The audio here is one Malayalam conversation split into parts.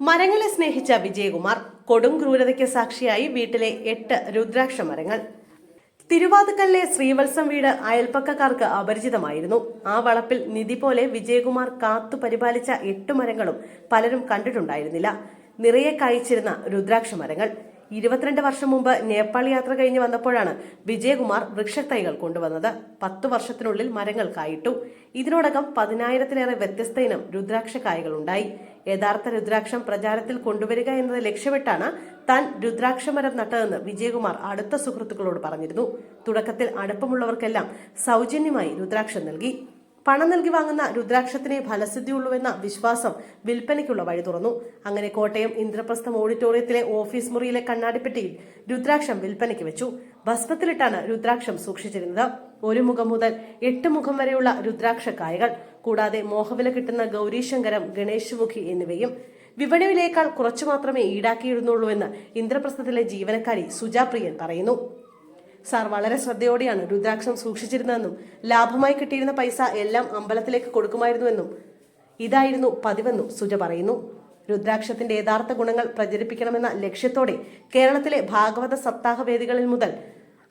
മരങ്ങളെ സ്നേഹിച്ച വിജയകുമാർ കൊടും ക്രൂരതയ്ക്ക് സാക്ഷിയായി വീട്ടിലെ എട്ട് രുദ്രാക്ഷ മരങ്ങൾ. തിരുവാതുക്കലിലെ ശ്രീവത്സം വീട് അയൽപ്പക്കക്കാർക്ക് അപരിചിതമായിരുന്നു. ആ വളപ്പിൽ നിധി പോലെ വിജയകുമാർ കാത്തു പരിപാലിച്ച എട്ട് മരങ്ങളും പലരും കണ്ടിട്ടുണ്ടായിരുന്നില്ല. നിറയെ കായ്ച്ചിരുന്ന രുദ്രാക്ഷ മരങ്ങൾ. ഇരുപത്തിരണ്ട് വർഷം മുമ്പ് നേപ്പാൾ യാത്ര കഴിഞ്ഞ് വന്നപ്പോഴാണ് വിജയകുമാർ വൃക്ഷത്തൈകൾ കൊണ്ടുവന്നത്. പത്തു വർഷത്തിനുള്ളിൽ മരങ്ങൾ കായിട്ടു ഇതിനോടകം പതിനായിരത്തിലേറെ വ്യത്യസ്ത ഇനം രുദ്രാക്ഷ കായകൾ ഉണ്ടായി യഥാർത്ഥ രുദ്രാക്ഷം പ്രചാരത്തിൽ കൊണ്ടുവരിക എന്നത് ലക്ഷ്യമിട്ടാണ് താൻ രുദ്രാക്ഷമരം നട്ടതെന്ന് വിജയകുമാർ അടുത്ത സുഹൃത്തുക്കളോട് പറഞ്ഞിരുന്നു. തുടക്കത്തിൽ അടുപ്പമുള്ളവർക്കെല്ലാം സൗജന്യമായി രുദ്രാക്ഷം നൽകി. പണം നൽകി വാങ്ങുന്ന രുദ്രാക്ഷത്തിനെ ഫലസിദ്ധിയുള്ളൂവെന്ന വിശ്വാസം വിൽപ്പനയ്ക്കുള്ള വഴി തുറന്നു. അങ്ങനെ കോട്ടയം ഇന്ദ്രപ്രസ്ഥം ഓഡിറ്റോറിയത്തിലെ ഓഫീസ് മുറിയിലെ കണ്ണാടിപ്പെട്ടിയിൽ രുദ്രാക്ഷം വിൽപ്പനയ്ക്ക് വെച്ചു. ഭസ്മത്തിലിട്ടാണ് രുദ്രാക്ഷം സൂക്ഷിച്ചിരുന്നത്. ഒരു മുഖം മുതൽ എട്ട് മുഖം വരെയുള്ള രുദ്രാക്ഷ കായകൾ കൂടാതെ മോഹവില കിട്ടുന്ന ഗൗരീശങ്കരം ഗണേശമുഖി എന്നിവയും വിപണി വിലയേക്കാൾ കുറച്ചു മാത്രമേ ഈടാക്കിയിരുന്നുള്ളൂ എന്ന് ഇന്ദ്രപ്രസ്ഥത്തിലെ ജീവനക്കാരി സുജാപ്രിയൻ പറയുന്നു. സാർ വളരെ ശ്രദ്ധയോടെയാണ് രുദ്രാക്ഷം സൂക്ഷിച്ചിരുന്നതെന്നും ലാഭമായി കിട്ടിയിരുന്ന പൈസ എല്ലാം അമ്പലത്തിലേക്ക് കൊടുക്കുമായിരുന്നുവെന്നും ഇതായിരുന്നു പതിവെന്നും സുജ പറയുന്നു. രുദ്രാക്ഷത്തിന്റെ യഥാർത്ഥ ഗുണങ്ങൾ പ്രചരിപ്പിക്കണമെന്ന ലക്ഷ്യത്തോടെ കേരളത്തിലെ ഭാഗവത സപ്താഹ വേദികളിൽ മുതൽ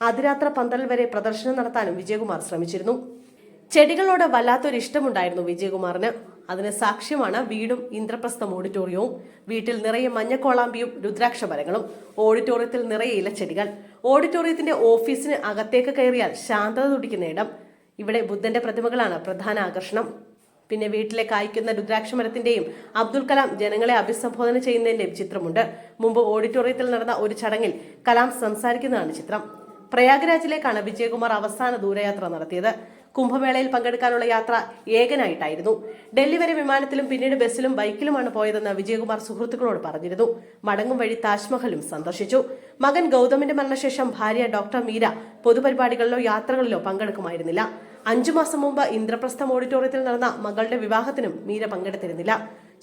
അതിരാത്ര പന്ത്രണ്ട് വരെ പ്രദർശനം നടത്താനും വിജയകുമാർ ശ്രമിച്ചിരുന്നു. ചെടികളോട് വല്ലാത്തൊരു ഇഷ്ടമുണ്ടായിരുന്നു വിജയകുമാറിന്. അതിന് സാക്ഷ്യമാണ് വീടും ഇന്ദ്രപ്രസ്ഥം ഓഡിറ്റോറിയവും. വീട്ടിൽ നിറയെ മഞ്ഞക്കോളാമ്പിയും രുദ്രാക്ഷ മരങ്ങളും ഓഡിറ്റോറിയത്തിൽ നിറയെ ഇലച്ചെടികൾ. ഓഡിറ്റോറിയത്തിന്റെ ഓഫീസിന് അകത്തേക്ക് കയറിയാൽ ശാന്തത തുടിക്കുന്ന ഇടം. ഇവിടെ ബുദ്ധന്റെ പ്രതിമകളാണ് പ്രധാന ആകർഷണം. പിന്നെ വീട്ടിലെ കായ്ക്കുന്ന രുദ്രാക്ഷമരത്തിന്റെയും അബ്ദുൽ കലാം ജനങ്ങളെ അഭിസംബോധന ചെയ്യുന്നതിന്റെയും ചിത്രമുണ്ട്. മുമ്പ് ഓഡിറ്റോറിയത്തിൽ നടന്ന ഒരു ചടങ്ങിൽ കലാം സംസാരിക്കുന്നതാണ് ചിത്രം. പ്രയാഗ്രാജിലേക്കാണ് വിജയകുമാർ അവസാന ദൂരയാത്ര നടത്തിയത്. കുംഭമേളയിൽ പങ്കെടുക്കാനുള്ള യാത്ര ഏകനായിട്ടായിരുന്നു. ഡൽഹി വരെ വിമാനത്തിലും പിന്നീട് ബസ്സിലും ബൈക്കിലുമാണ് പോയതെന്ന് വിജയകുമാർ സുഹൃത്തുക്കളോട് പറഞ്ഞിരുന്നു. മടങ്ങും വഴി താജ്മഹലും സന്ദർശിച്ചു. മകൻ ഗൗതമിന്റെ മരണശേഷം ഭാര്യ ഡോക്ടർ മീര പൊതുപരിപാടികളിലോ യാത്രകളിലോ പങ്കെടുക്കുമായിരുന്നില്ല. അഞ്ചു മാസം മുമ്പ് ഇന്ദ്രപ്രസ്ഥം ഓഡിറ്റോറിയത്തിൽ നടന്ന മകളുടെ വിവാഹത്തിനും മീര പങ്കെടുത്തിരുന്നില്ല.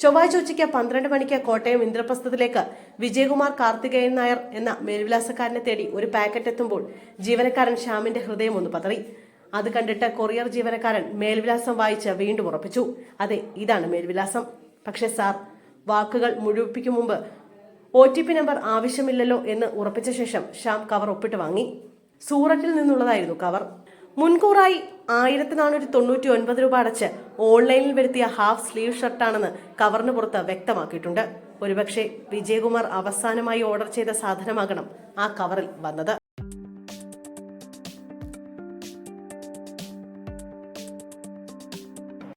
ചൊവ്വാഴ്ച ഉച്ചയ്ക്ക് പന്ത്രണ്ട് മണിക്ക് കോട്ടയം ഇന്ദ്രപ്രസ്ഥത്തിലേക്ക് വിജയകുമാർ കാർത്തികേയൻ നായർ എന്ന മേൽവിലാസക്കാരനെ തേടി ഒരു പാക്കറ്റ് എത്തുമ്പോൾ ജീവനക്കാരൻ ശ്യാമിന്റെ ഹൃദയം ഒന്ന് പതറി. അത് കണ്ടിട്ട് കൊറിയർ ജീവനക്കാരൻ മേൽവിലാസം വായിച്ച് വീണ്ടും ഉറപ്പിച്ചു. അതെ ഇതാണ് മേൽവിലാസം. പക്ഷേ സാർ വാക്കുകൾ മുഴുവിപ്പിക്കും മുമ്പ് ഒ ടി പി നമ്പർ ആവശ്യമില്ലല്ലോ എന്ന് ഉറപ്പിച്ച ശേഷം ഷ്യാം കവർ ഒപ്പിട്ട് വാങ്ങി. സൂററ്റിൽ നിന്നുള്ളതായിരുന്നു കവർ. മുൻകൂറായി ആയിരത്തി നാനൂറ്റി തൊണ്ണൂറ്റി ഒൻപത് രൂപ അടച്ച് ഓൺലൈനിൽ വരുത്തിയ ഹാഫ് സ്ലീവ് ഷർട്ടാണെന്ന് കവറിന് പുറത്ത് വ്യക്തമാക്കിയിട്ടുണ്ട്. ഒരുപക്ഷെ വിജയകുമാർ അവസാനമായി ഓർഡർ ചെയ്ത സാധനമാകണം ആ കവറിൽ വന്നത്.